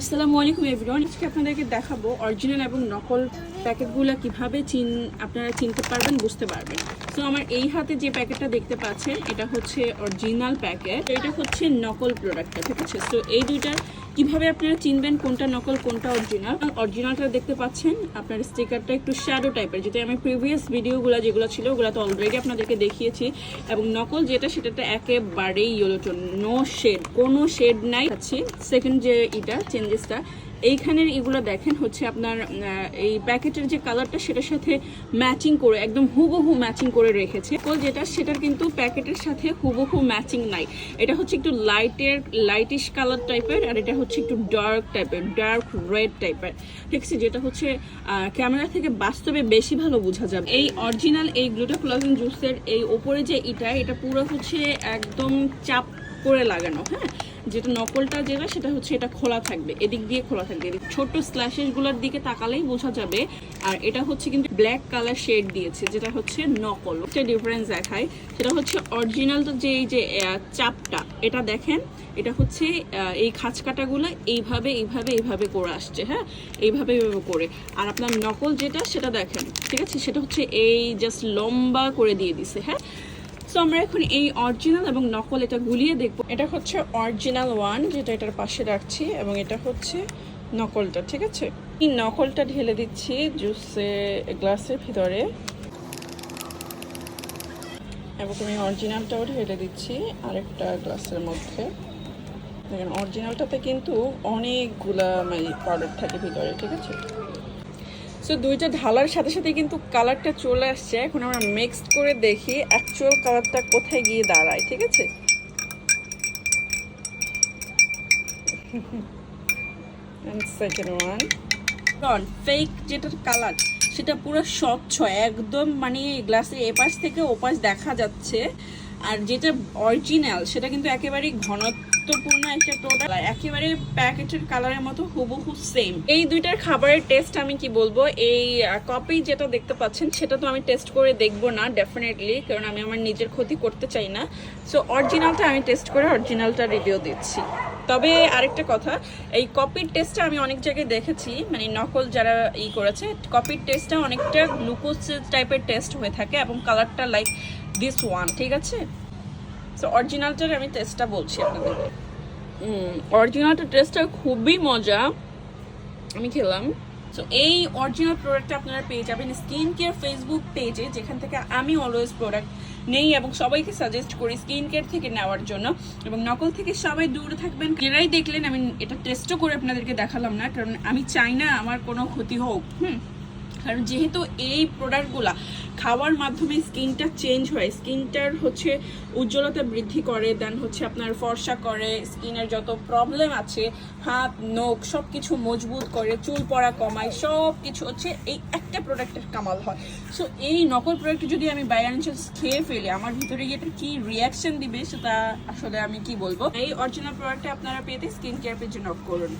আসসালামু আলাইকুম এভরিওয়ান আজকে আপনাদেরকে দেখাবো অরিজিনাল এবং নকল প্যাকেটগুলো কীভাবে চিন, আপনারা চিনতে পারবেন, বুঝতে পারবেন। তো আমার এই হাতে যে প্যাকেটটা দেখতে পাচ্ছেন, এটা হচ্ছে অরিজিনাল প্যাকেট এটা হচ্ছে নকল প্রোডাক্টটা ঠিক আছে? তো এই দুইটার কীভাবে আপনারা চিনবেন কোনটা নকল, কোনটা অরিজিনাল অরিজিনালটা দেখতে পাচ্ছেন, আপনার স্টিকারটা একটু শ্যাডো টাইপের যেটা আমি প্রিভিয়াস ভিডিওগুলো যেগুলো ছিল, ওগুলো তো অলরেডি আপনাদেরকে দেখিয়েছি। এবং নকল যেটা, সেটাতে একেবারেই ইয়েলো টোন নো শেড কোনো শেড নাই। আছে সেকেন্ড যে এটা চেঞ্জেসটা এইখানের এগুলো দেখেন, হচ্ছে আপনার এই প্যাকেটের যে কালারটা সেটার সাথে ম্যাচিং করে, একদম হুবহু ম্যাচিং করে রেখেছে। তো যেটা, সেটার কিন্তু প্যাকেটের সাথে হুবহু ম্যাচিং নাই। এটা হচ্ছে একটু লাইটের লাইটিশ কালার টাইপের আর এটা হচ্ছে একটু ডার্ক টাইপের ডার্ক রেড টাইপের ঠিক আছে, যেটা হচ্ছে ক্যামেরা থেকে বাস্তবে বেশি ভালো বোঝা যাবে। এই অরিজিনাল এই গ্লুটাফ্লোজিন জুসের এই ওপরে যে এটা এটা পুরো হচ্ছে একদম চাপ করে লাগানো হ্যাঁ? যেটা নকলটা যেটা, সেটা হচ্ছে এটা খোলা থাকবে, এদিক দিয়ে খোলা থাকবে। এদিক ছোট স্ল্যাশেসগুলোর দিকে তাকালেই বোঝা যাবে। আর এটা হচ্ছে কিন্তু ব্ল্যাক কালার শেড দিয়েছে, যেটা হচ্ছে নকল। একটা ডিফারেন্স দেখায়। সেটা হচ্ছে অরিজিনাল তো যে এই যে চাপটা, এটা দেখেন, এটা হচ্ছে এই খাঁচ কাটাগুলো এইভাবে এইভাবে এইভাবে করে আসছে হ্যাঁ? এইভাবে এইভাবে করে। আর আপনার নকল যেটা, সেটা দেখেন, ঠিক আছে? সেটা হচ্ছে এই জাস্ট লম্বা করে দিয়ে দিছে হ্যাঁ? সো আমরা এখন এই অরিজিনাল এবং নকল এটা গুলিয়ে দেখব। এটা হচ্ছে অরিজিনাল ওয়ান যেটা এটার পাশে রাখছি, এবং এটা হচ্ছে নকলটা, ঠিক আছে? এই নকলটা ঢেলে দিচ্ছি জুসে, গ্লাসের ভিতরে। এবং আমি অরিজিনালটাও ঢেলে দিচ্ছি আরেকটা গ্লাসের মধ্যে। দেখেন অরিজিনালটাতে কিন্তু অনেকগুলা মানে পাউডার থাকে ভিতরে, ঠিক আছে? সো দুইটা ঢালার সাথে সাথে কিন্তু কালারটা চলে আসছে। এখন আমরা মিক্সড করে দেখি অ্যাকচুয়াল কালারটা কোথায় গিয়ে দাঁড়ায়, ঠিক আছে? ফেক যেটার কালার সেটা পুরো স্বচ্ছ, একদম মানে গ্লাসের এপাশ থেকে ওপাশ দেখা যাচ্ছে। আর যেটা অরিজিনাল সেটা কিন্তু একেবারেই ঘনত্বপূর্ণ একটা প্রোডাক্ট একেবারে প্যাকেটের কালারের মতো হুবহু সেম এই দুইটার খাবারের টেস্ট আমি কি বলব? এই কপি যেটা দেখতে পাচ্ছেন, সেটা তো আমি টেস্ট করে দেখব না ডেফিনেটলি কারণ আমি আমার নিজের ক্ষতি করতে চাই না। সো অরিজিনালটা আমি টেস্ট করে অরিজিনালটা রিভিউ দিচ্ছি। তবে আরেকটা কথা, এই কপির টেস্টটা আমি অনেক জায়গায় দেখেছি মানে নকল যারা ই করেছে কপির টেস্টটা অনেকটা গ্লুকোজ টাইপের টেস্ট হয়ে থাকে এবং কালারটা লাইক দিস ওয়ান ঠিক আছে? সো অরিজিনালটার আমি টেস্টটা বলছি আপনাদের। অরিজিনালটার টেস্টটা খুবই মজা। আমি খেলাম। সো এই অরিজিনাল প্রোডাক্টটা আপনারা পেয়ে যাবেন স্কিন কেয়ার ফেসবুক পেজে যেখান থেকে আমি অলওয়েজ প্রোডাক্ট নেই এবং সবাইকে সাজেস্ট করি স্কিন কেয়ার থেকে নেওয়ার জন্য। এবং নকল থেকে সবাই দূরে থাকবেন। যারাই দেখলেন, আমি এটা টেস্টও করে আপনাদেরকে দেখালাম না, কারণ আমি চাই না আমার কোনো ক্ষতি হোক। হুম। কারণ যেহেতু এই প্রোডাক্টগুলা খাওয়ার মাধ্যমে স্কিনটা চেঞ্জ হয়, স্কিনটার হচ্ছে উজ্জ্বলতা বৃদ্ধি করে দেন হচ্ছে আপনার ফর্সা করে, স্কিনের যত প্রবলেম আছে, হাত, নখ সব কিছু মজবুত করে, চুল পড়া কমায় সব কিছু হচ্ছে এই একটা প্রোডাক্টের কামাল হয়। সো এই নকল প্রোডাক্ট যদি আমি বাই খেয়ে ফেলি, আমার ভিতরে গিয়ে এটা কী রিয়াকশন দিবে, সেটা আসলে আমি কি বলব? এই অরিজিনাল প্রোডাক্টটা আপনারা পেতে স্কিন কেয়ার পেজে নক করুন।